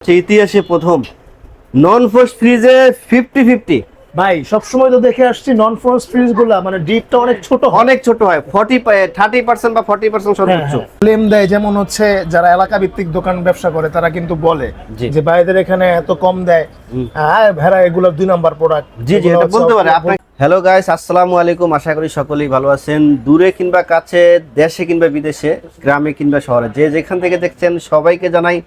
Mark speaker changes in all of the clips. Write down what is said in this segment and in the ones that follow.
Speaker 1: ইতিহাসে প্রথম। নন ফ্রিজে ফিফটি ফিফটি
Speaker 2: ভাই সবসময় তো দেখে আসছি নন ফ্রোজ ফ্রিজগুলা মানে ডিপটা অনেক ছোট
Speaker 1: অনেক ছোট হয় ফর্টি থার্টি পার্সেন্ট বা ফর্টি পার্সেন্ট সর্বোচ্চ
Speaker 2: ক্লেম দেয় যেমন হচ্ছে যারা এলাকা ভিত্তিক দোকান ব্যবসা করে তারা কিন্তু বলে যে ভাইদের এখানে এত কম দেয়। হ্যাঁ ভেড়া এগুলো দুই নাম্বার প্রোডাক্ট
Speaker 1: জি জি এটা বলতে পারে। আপনার হ্যালো গাইস আসসালামু আলাইকুম। আশা করি সকলেই ভালো আছেন। দূরে কিংবা কাছে দেশে কিংবা বিদেশে গ্রামে কিংবা শহরে যে যেখান থেকে দেখছেন সবাইকে জানাই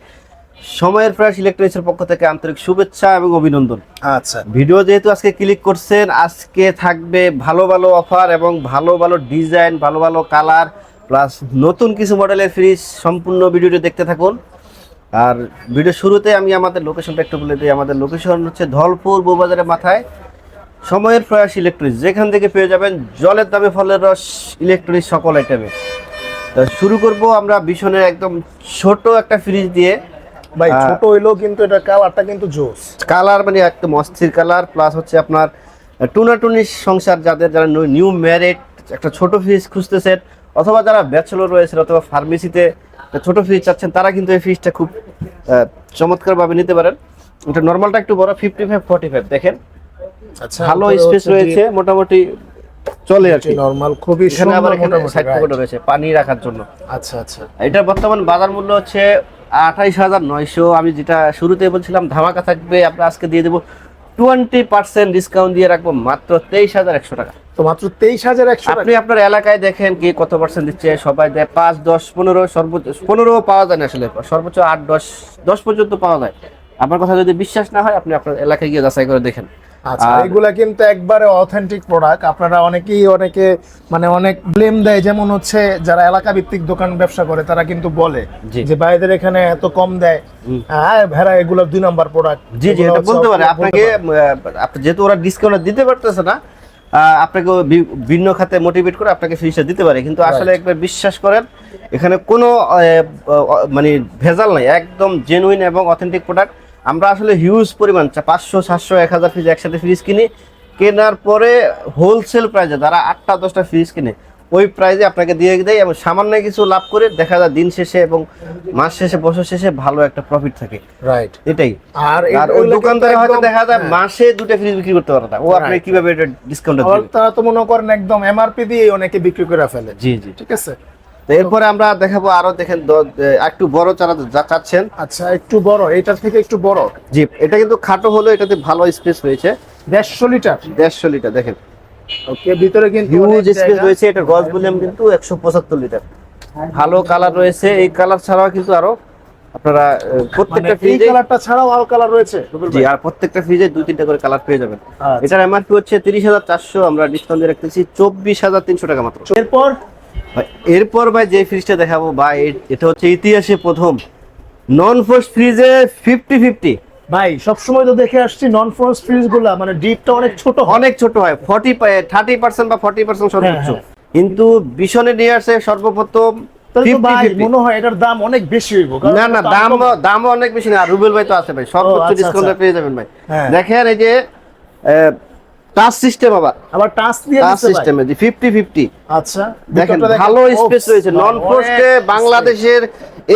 Speaker 1: সময়ের ফ্রেশ ইলেকট্রনিক্সের পক্ষ থেকে আন্তরিক শুভেচ্ছা এবং অভিনন্দন।
Speaker 2: আচ্ছা।
Speaker 1: ভিডিও যেহেতু আজকে ক্লিক করছেন আজকে থাকবে ভালো ভালো অফার এবং ভালো ভালো ডিজাইন ভালো ভালো কালার প্লাস নতুন কিছু মডেলের ফ্রিজ সম্পূর্ণ ভিডিওটি দেখতে থাকুন। আর ভিডিও শুরুতে আমি আমাদের লোকেশনটা একটু বলে দিই। আমাদের লোকেশন হচ্ছে ধলপুর বউবাজারের মাথায়। সময়ের প্রয়াস ইলেকট্রনিক্স যেখান থেকে পেয়ে যাবেন জলের দামে ফলের রস ইলেকট্রনিক্স সকল আইটেমে তো শুরু করব আমরা ভীষণের একদম ছোট একটা ফ্রিজ দিয়ে।
Speaker 2: ভাই ছোট হইলেও কিন্তু এটা কালারটা কিন্তু জোস।
Speaker 1: কালার মানে একদম অস্থির কালার প্লাস হচ্ছে আপনার টুনাটুনি সংসার যাদের যারা নিউ ম্যারেড একটা ছোট ফ্রিজ খুঁজতেছেন অথবা যারা ব্যাচেলর রয়েছেন অথবা ফার্মেসিতে ছোট ফ্রিজ চাচ্ছেন তারা কিন্তু এই ফ্রিজটা খুব চমৎকারভাবে নিতে পারেন। এটা নর্মালটা একটু বড় ফিফটি ফাইভ ফর্টি ফাইভ দেখেন।
Speaker 2: আচ্ছা
Speaker 1: ভালো স্পেস রয়েছে মোটামুটি চলে আর কি।
Speaker 2: নরমাল খুবই সুন্দর মোটামুটি,
Speaker 1: রয়েছে পানি রাখার জন্য।
Speaker 2: আচ্ছা আচ্ছা।
Speaker 1: এটা বর্তমান বাজার মূল্য হচ্ছে আঠাইশ হাজার নয়শো। আমি যেটা শুরুতে বলছিলাম ধামাকা থাকবে। আমরা আজকে দিয়ে দেবো টোয়েন্টি পার্সেন্ট ডিসকাউন্ট দিয়ে রাখব মাত্র তেইশ হাজার একশো টাকা।
Speaker 2: তো মাত্র তেইশ হাজার একশো
Speaker 1: আপনি আপনার এলাকায় দেখেন কি কত পার্সেন্ট দিচ্ছে সবাই দেয় পাঁচ দশ পনেরো সর্বোচ্চ পনেরো পাওয়া যায় না আসলে সর্বোচ্চ আট দশ দশ পর্যন্ত পাওয়া যায়। আপনার কথা যদি বিশ্বাস না হয় আপনি আপনার এলাকায় গিয়ে যাচাই করে দেখেন।
Speaker 2: আচ্ছা এগুলা কিন্তু একবারে অথেন্টিক প্রোডাক্ট আপনারা অনেকেই অনেকে মানে অনেক ব্লেম দেয় যেমন হচ্ছে যারা এলাকা ভিত্তিক দোকান ব্যবসা করে তারা কিন্তু বলে। যে ভাইদের এখানে এত কম দেয়। হ্যাঁ ভেড়া এগুলো দুই নাম্বার প্রোডাক্ট
Speaker 1: জি জি এটা বলতে পারে। আপনাকে যেহেতু ওরা ডিসকাউন্ট দিতে পারতেছে না আপনাকে ভিন্ন খাতে মোটিভেট করে আপনাকে ফ্রিজটা দিতে পারে। কিন্তু আসলে একবার বিশ্বাস করেন এখানে কোনো মানে ভেজাল নাই। একদম জেনুইন এবং অথেন্টিক প্রোডাক্ট আমরা আসলে হিউজ পরিমাণ পাঁচশো সাতশো এক হাজার ফ্রিজ একসাথে ফ্রিজ কিনি। কেনার পরে হোলসেল প্রাইসে যারা আটটা দশটা ফ্রিজ কিনে ওই প্রাইজে আপনাকে দিয়ে দেয় এবং সামান্য কিছু লাভ করে দেখা যায় দিন শেষে এবং মাস শেষে বছর শেষে ভালো একটা প্রফিট থাকে।
Speaker 2: রাইট
Speaker 1: এটাই।
Speaker 2: আর
Speaker 1: আর ওই দোকানদারে হয়তো দেখা যায় মাসে দুটো ফ্রিজ বিক্রি করতে পারে না। ও আপনি কীভাবে এটা ডিসকাউন্ট দিবেন?
Speaker 2: তারা তো মনে করেন একদম এমআরপি দিয়ে অনেকে বিক্রি করে ফেলে।
Speaker 1: জি জি।
Speaker 2: ঠিক আছে?
Speaker 1: এরপরে আমরা দেখাবো আরও দেখেন একটু বড় চারা যা চাচ্ছেন।
Speaker 2: আচ্ছা একটু বড় এটার থেকে একটু বড়।
Speaker 1: জি এটা কিন্তু খাটো হলো এটাতে ভালো স্পেস রয়েছে।
Speaker 2: দেড়শো লিটার।
Speaker 1: দেড়শো লিটার দেখেন।
Speaker 2: ওকে ভিতরে কিন্তু
Speaker 1: হিউজ স্পেস রয়েছে এটার গজ ভলিউম কিন্তু একশো পঁচাত্তর লিটার। ভালো কালার রয়েছে এই কালার ছাড়াও কিন্তু আরও আপনারা
Speaker 2: মানে
Speaker 1: প্রত্যেকটা ফ্রিজে
Speaker 2: কালারটা ছাড়াও আল কালার রয়েছে
Speaker 1: জি আর প্রত্যেকটা ফ্রিজে দুই তিনটা করে কালার পেয়ে যাবেন।
Speaker 2: আচ্ছা।
Speaker 1: এটার এমআরপি হচ্ছে? তিরিশ হাজার চারশো আমরা ডিসকাউন্ট দিয়ে রাখতেছি চব্বিশ হাজার তিনশো টাকা মাত্র।
Speaker 2: এরপর
Speaker 1: এরপর ভাই যে ফ্রিজটা দেখাবো ভাই এটা হচ্ছে ইতিহাসে প্রথম। নন ফোর্স ফ্রিজে ফিফটি ফিফটি
Speaker 2: ভাই সবসময় তো দেখে আসছি নন ফ্রোজ ফ্রিজগুলা মানে ডিপটা অনেক ছোট
Speaker 1: অনেক ছোট হয় ফর্টি থার্টি পার্সেন্ট বা ফর্টি পার্সেন্ট সর্বোচ্চ।
Speaker 2: হ্যাঁ,
Speaker 1: কিন্তু বিশনে নিয়ে আসে সর্বপ্রথম
Speaker 2: তাহলে তো
Speaker 1: 50
Speaker 2: ভাই
Speaker 1: 50
Speaker 2: মনে হয় এটার দাম অনেক বেশি হইব
Speaker 1: না না দাম অনেক বেশি না রুবেল ভাই তো আছে ভাই সর্বোচ্চ
Speaker 2: আচ্ছা,
Speaker 1: ডিসকাউন্টে
Speaker 2: আচ্ছা।
Speaker 1: পেয়ে যাবেন ভাই।
Speaker 2: হ্যাঁ।
Speaker 1: দেখেন এই যে টাচ সিস্টেম আবার।
Speaker 2: আবার টাচ দিয়ে
Speaker 1: টাচ। সিস্টেমে ফিফটি ফিফটি
Speaker 2: আচ্ছা
Speaker 1: দেখেন ভালো স্পেস রয়েছে। নন
Speaker 2: অনেক
Speaker 1: বাংলাদেশের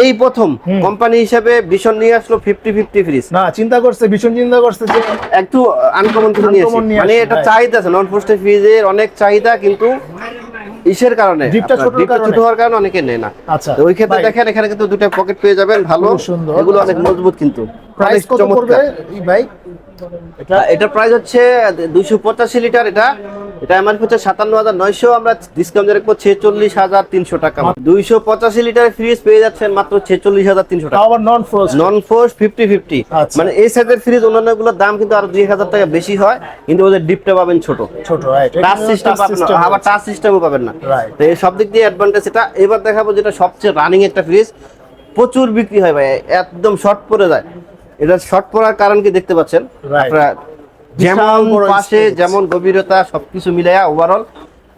Speaker 1: এই প্রথম কোম্পানি হিসেবে ভীষণ নিয়ে আসলো ফিফটি ফিফটি ফ্রিজ
Speaker 2: না চিন্তা করছে ভীষণ চিন্তা করছে যে
Speaker 1: একটু আনকমন কিছু নিয়ে আসি। মানে এটা. চাহিদা আছে। নন ফোর্সের ফ্রিজের অনেক চাহিদা কিন্তু ইসের কারণে।
Speaker 2: ডিপটা।
Speaker 1: ছোট হওয়ার কারণে অনেকে নেয় না।
Speaker 2: আচ্ছা
Speaker 1: ওই ক্ষেত্রে দেখেন এখানে কিন্তু দুটো পকেট পেয়ে যাবেন ভালো।
Speaker 2: সুন্দর।
Speaker 1: এগুলো অনেক মজবুত কিন্তু।
Speaker 2: প্রাইস কত পড়বে এই ভাই এটা
Speaker 1: এটার প্রাইস হচ্ছে দুইশো পঁচাশি লিটার এটা। এটা আমার হচ্ছে সাতান্ন হাজার নয়শো আমরা ডিসকাউন্ট রাখব ছেচল্লিশ হাজার তিনশো টাকা। দুইশো পঁচাশি লিটার ফ্রিজ পেয়ে যাচ্ছেন মাত্র ছেচল্লিশ হাজার তিনশো টাকা।
Speaker 2: আবার নন ফ্রোজ
Speaker 1: নন
Speaker 2: আচ্ছা।
Speaker 1: মানে এই সাইজের ফ্রিজ দাম কিন্তু আরও দুই হাজার টাকা বেশি হয় কিন্তু ওদের ডিপটা পাবেন ছোট।
Speaker 2: ছোট রাইট
Speaker 1: টাচ সিস্টেম পাবেন না আবার টাচ সিস্টেমও পাবেন না। তো এই সব দিক দিয়ে অ্যাডভান্টেজ এটা। এবার দেখাবো যেটা সবচেয়ে রানিং একটা ফ্রিজ প্রচুর বিক্রি হয় ভাই একদম শর্ট পড়ে যায়। এটা শর্ট পড়ার কারণ কি দেখতে পাচ্ছেন? আপনারা যেমন পাশে যেমন গভীরতা সবকিছু মিলাইয়া ওভারঅল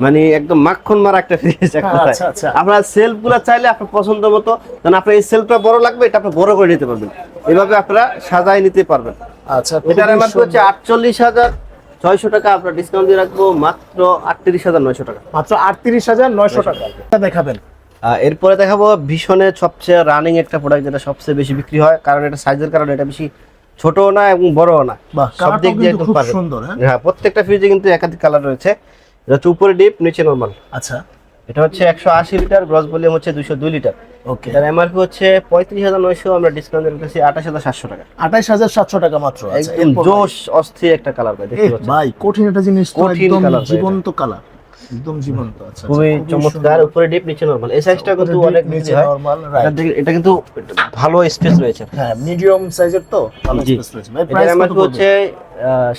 Speaker 1: মানে একদম মাখন মারা একটা ফ্রিজ। আপনার সেলফগুলা চাইলে আপনার পছন্দ মতো কারণ আপনার এই সেলফটা বড় লাগবে এটা আপনি বড় করে নিতে পারবেন। এভাবে আপনারা সাজায় নিতে পারবেন।
Speaker 2: আচ্ছা
Speaker 1: এটার এমআরপি হচ্ছে আটচল্লিশ হাজার ছয়শো টাকা আপনার ডিসকাউন্ট দিয়ে রাখব মাত্র আটত্রিশ হাজার নয়শো টাকা।
Speaker 2: মাত্র আটত্রিশ হাজার নয়শো টাকা। দেখাবেন।
Speaker 1: এরপরে দেখাবো ভীষণের সবচেয়ে রানিং একটা প্রোডাক্ট যেটা সবচেয়ে বেশি বিক্রি হয়। কারণ এটা সাইজের কারণে এটা বেশি ছোটও না এবং বড়ও না। সব দিক দিয়ে
Speaker 2: খুব সুন্দর হ্যাঁ?
Speaker 1: হ্যাঁ প্রত্যেকটা ফ্রিজে কিন্তু একাধিক কালার রয়েছে। এটা হচ্ছে উপরে ডিপ নিচে নর্মাল
Speaker 2: আচ্ছা।
Speaker 1: এটা হচ্ছে একশো আশি লিটার গ্রস ভলিউম হচ্ছে দুশো দুই লিটার
Speaker 2: ওকে
Speaker 1: এটার এমআরপি হচ্ছে পঁয়ত্রিশ হাজার নয়শো আমরা ডিসকাউন্ট রেখেছি আঠাশ হাজার সাতশো টাকা।
Speaker 2: আঠাইশ হাজার সাতশো টাকা মাত্র আচ্ছা,
Speaker 1: একদম জোশ অস্থির একটা কালার ভাই
Speaker 2: ভাই কঠিন একটা জিনিস
Speaker 1: কঠিন এটা।
Speaker 2: জীবন্ত কালার একদম জীবন্ত আচ্ছা
Speaker 1: খুবই
Speaker 2: আচ্ছা,
Speaker 1: চমৎকার উপরে ডিপ নিচে নরমাল এই সাইজটা কিন্তু অনেক
Speaker 2: নিচে
Speaker 1: নরমাল হয় এটা কিন্তু ভালো স্পেস রয়েছে।
Speaker 2: হ্যাঁ মিডিয়াম সাইজের তো ভালো স্পেস রয়েছে। প্রাইস
Speaker 1: হচ্ছে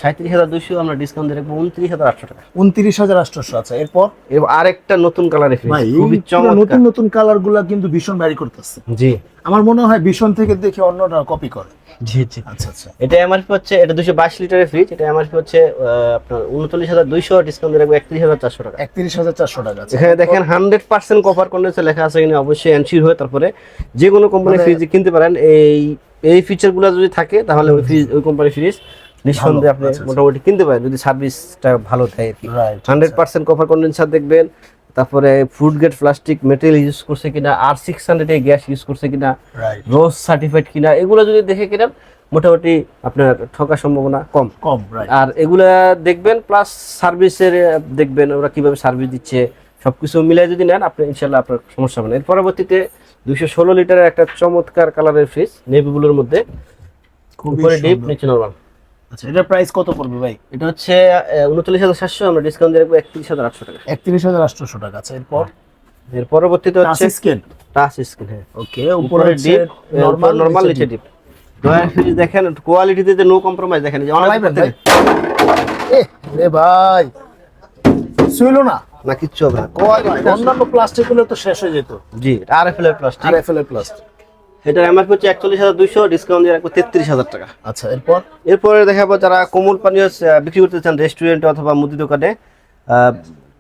Speaker 1: সাঁত্রিশ হাজার দুশো আমরা ডিসকাউন্ট দিয়ে রাখব উনত্রিশ হাজার আটশো টাকা।
Speaker 2: উনত্রিশ হাজার আটশোশো আচ্ছা এরপর?
Speaker 1: আরেকটা নতুন খুবই চমৎকার।
Speaker 2: নতুন নতুন কালারগুলা কিন্তু ভীষণ ভ্যারি করতেছে।
Speaker 1: জি।
Speaker 2: আমার মনে হয় ভীষণ থেকে দেখে অন্যরা কপি করে।
Speaker 1: জি জি।
Speaker 2: আচ্ছা আচ্ছা।
Speaker 1: এটা এমআরপি হচ্ছে এটা দুশো বাইশ লিটারের ফ্রিজ এটা এমআরপি হচ্ছে আপনার উনচল্লিশ হাজার দুইশো ডিসকাউন্ট রাখব একত্রিশ হাজার চারশো টাকা।
Speaker 2: একত্রিশ হাজার চারশো টাকা আছে
Speaker 1: এখানে দেখেন হান্ড্রেড পার্সেন্ট কভার লেখা আছে এখানে অবশ্যই এনশিওর হয়ে তারপরে যে কোনো কোম্পানির ফ্রিজ কিনতে পারেন। এই এই ফিচার ফিচারগুলো যদি থাকে তাহলে ওই ফ্রিজ ওই কোম্পানির ফ্রিজ নিঃসন্দেহে আপনি
Speaker 2: আচ্ছা, আচ্ছা।
Speaker 1: মোটামুটি কিনতে পারেন যদি সার্ভিসটা ভালো থাকে আর কি। হান্ড্রেড পার্সেন্ট কভার কন্ডেন্সার দেখবেন তারপরে food grade plastic material use করছে কিনা আর সিক্স হান্ড্রেড গ্যাস ইউজ করছে কিনা রোজ সার্টিফাইড কিনা এগুলো যদি দেখে কিনেন মোটামুটি আপনার ঠকার সম্ভাবনা কম।
Speaker 2: কম
Speaker 1: আর এগুলা দেখবেন প্লাস সার্ভিসের দেখবেন ওরা কীভাবে সার্ভিস দিচ্ছে সবকিছু মিলাই যদি নেন আপনি ইনশাল্লাহ আপনার সমস্যা হবে না। এর পরবর্তীতে দুইশো ষোলো লিটারের একটা চমৎকার কালারের ফ্রিজ নেভিগুলোর মধ্যে
Speaker 2: খুবই
Speaker 1: উপরে ডিপ নিচে নর্মাল
Speaker 2: আচ্ছা এটার প্রাইস কত পড়বে ভাই?
Speaker 1: এটা হচ্ছে উনচল্লিশ হাজার সাতশো আমরা ডিসকাউন্ট দিয়ে রাখব একত্রিশ হাজার আটশো টাকা।
Speaker 2: একত্রিশ হাজার আটশোশো টাকা আছে এরপর?
Speaker 1: এর পরবর্তীতে হচ্ছে
Speaker 2: স্কেল
Speaker 1: টাচ স্ক্রিন হ্যাঁ।
Speaker 2: ওকে
Speaker 1: উপরে ডিপ
Speaker 2: নরমাল
Speaker 1: নর্মাল নিচে ডিপ ফ্রিজ দেখেন কোয়ালিটিতে নো কম্প্রোমাইজ দেখেন যে অনেক
Speaker 2: এ রে ভাই। ছিল না?
Speaker 1: না কিচ্ছু হবে না।
Speaker 2: অন্যান্য প্লাস্টিকগুলো তো শেষ হয়ে যেত।
Speaker 1: G R F L plastic
Speaker 2: R F L plastic
Speaker 1: এটার এমআরপি হচ্ছে একচল্লিশ হাজার দুইশো ডিসকাউন্ট দিয়ে রাখব তেত্রিশ হাজার টাকা।
Speaker 2: আচ্ছা এরপর?
Speaker 1: এরপরে দেখাবো যারা কোমল পানীয় বিক্রি করতে চান রেস্টুরেন্টে অথবা মুদি দোকানে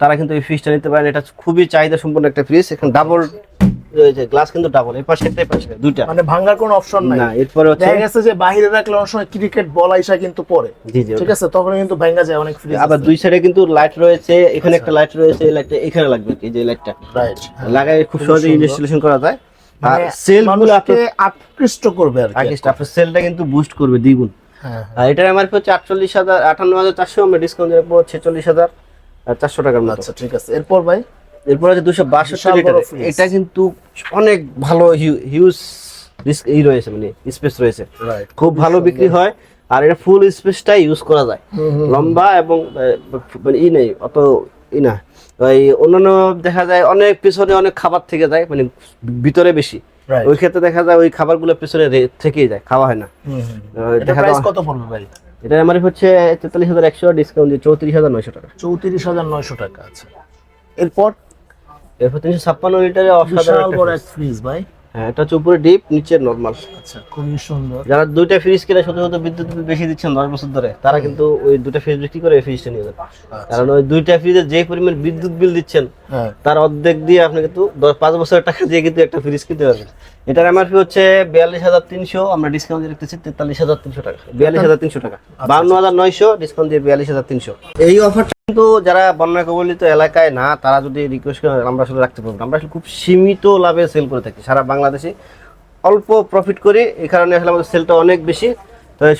Speaker 1: তারা কিন্তু এই ফ্রিজটা নিতে পারেন। এটা খুবই চাহিদা সম্পন্ন একটা ফ্রিজ এখানে ডাবল রয়েছে গ্লাস কিন্তু ডাবল এই পাশে একটা পাশে দুইটা।
Speaker 2: মানে ভাঙার কোনো অপশন নাই।
Speaker 1: না এরপরে হচ্ছে
Speaker 2: দেখা গেছে যে বাইরে রাখলে অনেক সময় ক্রিকেট বল আইসা কিন্তু পড়ে।
Speaker 1: জি জি
Speaker 2: ঠিক আছে? তখন কিন্তু ভাঙা যায় অনেক ফ্রিজ
Speaker 1: আবার দুই সাইডে কিন্তু লাইট রয়েছে। এখানে একটা লাইট রয়েছে এই লাইটটা এখানে লাগবে এই যে লাইটটা
Speaker 2: রাইট
Speaker 1: লাগাই খুব সহজে ইনস্টলেশন করা যায়। আর
Speaker 2: মানে আকৃষ্ট করবে আর
Speaker 1: আপনার সেলটা কিন্তু বুস্ট করবে দ্বিগুণ।
Speaker 2: হ্যাঁ
Speaker 1: আর এটার এমআরপি হচ্ছে আটচল্লিশ হাজার আটান্ন হাজার চারশো আমরা ডিসকাউন্ট রাখব ছেচল্লিশ হাজার চারশো টাকার মতো।
Speaker 2: আচ্ছা ঠিক আছে। এরপর ভাই?
Speaker 1: এরপর আছে দুশো বাষট্টি লিটার এটা কিন্তু অনেক ভালো হিউজ ই রয়েছে মানে স্পেস রয়েছে। খুব ভালো বিক্রি হয় আর এটা ফুল স্পেসটাই ইউজ করা যায়। লম্বা এবং মানে ই নেই অত ই না। ওই অন্যান্য দেখা যায় অনেক পেছনে অনেক খাবার থেকে যায় মানে ভিতরে বেশি। ওই ক্ষেত্রে দেখা যায় ওই খাবারগুলো পেছনে থেকেই যায় খাওয়া হয় না। দেখা যায়
Speaker 2: কত পড়বে ভাই?
Speaker 1: এটা আমার হচ্ছে তেতাল্লিশ হাজার একশো ডিসকাউন্ট দিয়ে চৌত্রিশ হাজার নয়শো টাকা।
Speaker 2: চৌত্রিশ হাজার নয়শো টাকা আছে এরপর?
Speaker 1: এরপর তিনশো ছাপ্পান্ন লিটারে
Speaker 2: বিশাল
Speaker 1: অসাধারণ
Speaker 2: বড় এক ফ্রিজ ভাই।
Speaker 1: হ্যাঁ এটা হচ্ছে উপরে ডিপ নিচে নর্মাল
Speaker 2: আচ্ছা খুবই সুন্দর।
Speaker 1: যারা দুইটা ফ্রিজ কিনে শত শত বিদ্যুৎ বিল বেশি দিচ্ছেন দশ বছর ধরে তারা কিন্তু ওই দুটা ফ্রিজ বিক্রি করে এই ফ্রিজটা নিয়ে যাবে। কারণ ওই দুইটা ফ্রিজে যে পরিমাণ বিদ্যুৎ বিল দিচ্ছেন
Speaker 2: হ্যাঁ।
Speaker 1: তার অর্ধেক দিয়ে আপনি কিন্তু পাঁচ বছরের টাকা দিয়ে কিন্তু একটা ফ্রিজ কিনতে পারবেন। এটার এমআরপি হচ্ছে বিয়াল্লিশ হাজার তিনশো আমরা ডিসকাউন্ট দিয়ে রাখতেছি তেতাল্লিশ হাজার তিনশো টাকা। বিয়াল্লিশ হাজার তিনশো টাকা। বান্ন হাজার নয়শো ডিসকাউন্ট দিয়ে বিয়াল্লিশ হাজার তিনশো। এই অফারটা কিন্তু যারা বন্যা কবলিত এলাকায় না তারা যদি রিকোয়েস্ট করেন আমরা আসলে রাখতে পারব না। আমরা আসলে খুব সীমিত লাভে সেল করে থাকি। সারা বাংলাদেশে অল্প প্রফিট করি এই কারণে আসলে আমাদের সেলটা অনেক বেশি।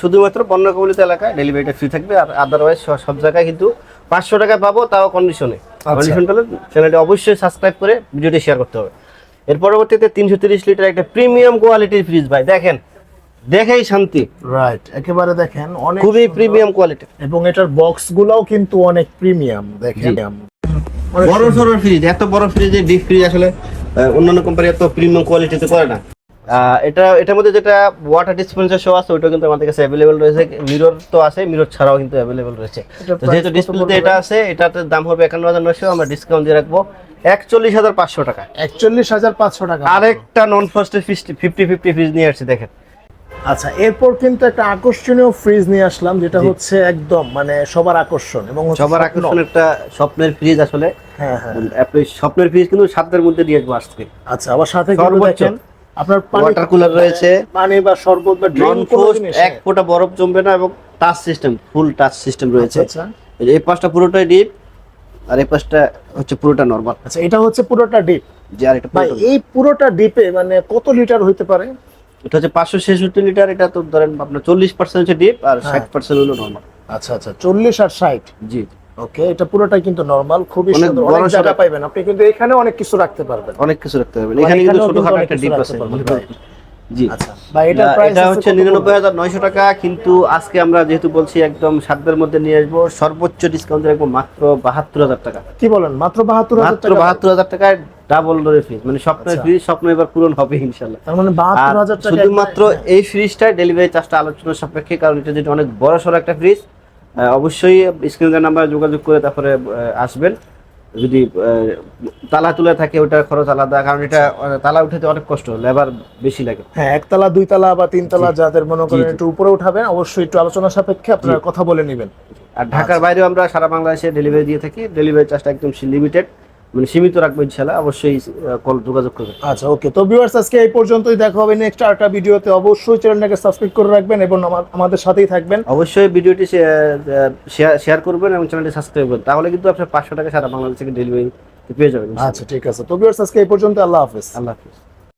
Speaker 1: শুধুমাত্র বন্যা কবলিত এলাকায় ডেলিভারিটা ফ্রি থাকবে আর আদারওয়াইজ সব জায়গায় কিন্তু পাঁচশো টাকা পাবো তাও কন্ডিশনে কন্ডিশন পেলে চ্যানেলটি অবশ্যই সাবস্ক্রাইব করে ভিডিওটি শেয়ার করতে হবে। এর পরবর্তীতে তিনশো তিরিশ লিটার একটা প্রিমিয়াম কোয়ালিটির ফ্রিজ ভাই। দেখেন দেখেই শান্তি।
Speaker 2: রাইট একেবারে দেখেন অনেক
Speaker 1: খুবই প্রিমিয়াম কোয়ালিটি
Speaker 2: এবং এটার বক্স গুলাও কিন্তু অনেক প্রিমিয়াম দেখেন।
Speaker 1: বড় সড়ো ফ্রিজ এত বড় ফ্রিজে ডিপ ফ্রিজ আসলে অন্যান্য কোম্পানি এত প্রিমিয়াম কোয়ালিটিতে করে না। এটা এটার মধ্যে যেটা ওয়াটার ডিসপেন্সার শো আছে ওইটা কিন্তু আমাদের কাছে অ্যাভেলেবেল রয়েছে। মিরর তো আছে মিরর ছাড়াও কিন্তু অ্যাভেলেবেল রয়েছে। যেহেতু ডিসপ্লেতে এটা আছে এটাতে দাম হবে একান্ন হাজার নয়শো আমরা ডিসকাউন্ট দিয়ে রাখব একচল্লিশ হাজার পাঁচশো টাকা।
Speaker 2: একচল্লিশ হাজার পাঁচশো টাকা।
Speaker 1: আরেকটা নন ফার্স্টের ফিফটি ফিফটি ফ্রিজ নিয়ে আসছে দেখেন।
Speaker 2: আচ্ছা এরপর কিন্তু একটা আকর্ষণীয় ফ্রিজ নিয়ে আসলাম যেটা হচ্ছে একদম মানে সবার আকর্ষণ এবং
Speaker 1: সবার আকর্ষণ একটা স্বপ্নের ফ্রিজ আসলে।
Speaker 2: হ্যাঁ হ্যাঁ।
Speaker 1: আপনি স্বপ্নের ফ্রিজ কিন্তু সাতের মধ্যে দিয়ে আসব আজকে।
Speaker 2: আচ্ছা আবার সাথে কিন্তু দেখেন আপনার পানি
Speaker 1: ওয়াটার কুলার রয়েছে।
Speaker 2: পানি বা শরবত বা ড্রিঙ্ক কোনো জিনিস
Speaker 1: এক ফোঁটা বরফ জমবে না এবং touch system full touch system রয়েছে।
Speaker 2: আচ্ছা
Speaker 1: এই যে পাশটা পুরোটাই ডিপ আর এই পাশটা হচ্ছে পুরোটা নরমাল
Speaker 2: আচ্ছা এটা হচ্ছে পুরোটা ডিপ
Speaker 1: জি আর এটা
Speaker 2: এই পুরোটা ডিপে মানে কত লিটার হইতে পারে?
Speaker 1: এটা হচ্ছে পাঁচশো ছেষট্টি লিটার এটা তো ধরেন আপনার চল্লিশ পার্সেন্ট হচ্ছে ডিপ আর
Speaker 2: হ্যাঁ।
Speaker 1: ষাট পার্সেন্ট হলো নর্মাল
Speaker 2: আচ্ছা আচ্ছা চল্লিশ আর ষাট?
Speaker 1: জি।
Speaker 2: ওকে এটা পুরোটাই কিন্তু নরমাল খুবই সুন্দর অনেক জায়গা
Speaker 1: সড়ো।
Speaker 2: পাইবেন। আপনি কিন্তু এখানে অনেক কিছু রাখতে পারবেন।
Speaker 1: অনেক কিছু রাখতে পারবেন। এখানে কিন্তু ছোটখাটো একটা ডিপ আছে? জি।
Speaker 2: আচ্ছা ভাই এটা প্রাইস
Speaker 1: হচ্ছে টাকা কিন্তু আজকে আমরা যেহেতু বলছি একদম সাধ্যের মধ্যে নিয়ে আসব সর্বোচ্চ ডিসকাউন্ট রাখব মাত্র বাহাত্তর হাজার টাকা।
Speaker 2: কি বলেন? মাত্র
Speaker 1: টাকায় ডাবল ডোরের ফ্রিজ মানে স্বপ্নের
Speaker 2: আচ্ছা।
Speaker 1: ফ্রিজ স্বপ্ন এবার পূরণ হবে ইনশাল্লাহ
Speaker 2: তার মানে
Speaker 1: আর
Speaker 2: বাহাত্তর হাজার টাকা
Speaker 1: শুধুমাত্র এই ফ্রিজটায় ডেলিভারি চার্জটা আলোচনার সাপেক্ষে কারণ এটা যেটা অনেক বড় সড়ো একটা ফ্রিজ অবশ্যই স্ক্রিনের নাম্বারে যোগাযোগ করে তারপরে আসবেন। যদি তালা তুলে থাকে ওটার খরচ আলাদা কারণ এটা তালা উঠাতে অনেক কষ্ট লেবার বেশি লাগে।
Speaker 2: হ্যাঁ একতলা দুই তালা বা তিন তালা যাদের মনে করেন। একটু উপরে উঠাবেন অবশ্যই একটু আলোচনা সাপেক্ষে আপনারা কথা বলে নেবেন।
Speaker 1: আর ঢাকার বাইরেও আমরা সারা বাংলাদেশে ডেলিভারি দিয়ে থাকি ডেলিভারি চার্জটা একদম লিমিটেড মানে সীমিত রাখব ইনশাল্লাহ অবশ্যই কল যোগাযোগ করবেন।
Speaker 2: আচ্ছা ওকে। তো ভিউয়ার্স আজকে এই পর্যন্তই দেখা হবে নেক্সট আরেকটা ভিডিওতে। অবশ্যই চ্যানেলটাকে সাবস্ক্রাইব করে রাখবেন এবং আমাদের সাথেই থাকবেন।
Speaker 1: অবশ্যই ভিডিওটি শেয়ার শেয়ার করবেন এবং চ্যানেলটি সাবস্ক্রাইব করবেন। তাহলে কিন্তু আপনার পাঁচশো টাকা সারা বাংলাদেশ থেকে ডেলিভারি পেয়ে যাবেন।
Speaker 2: আচ্ছা ঠিক আছে। তো ভিউয়ার্স আজকে এই পর্যন্ত আল্লাহ হাফেজ।
Speaker 1: আল্লাহ হাফিজ।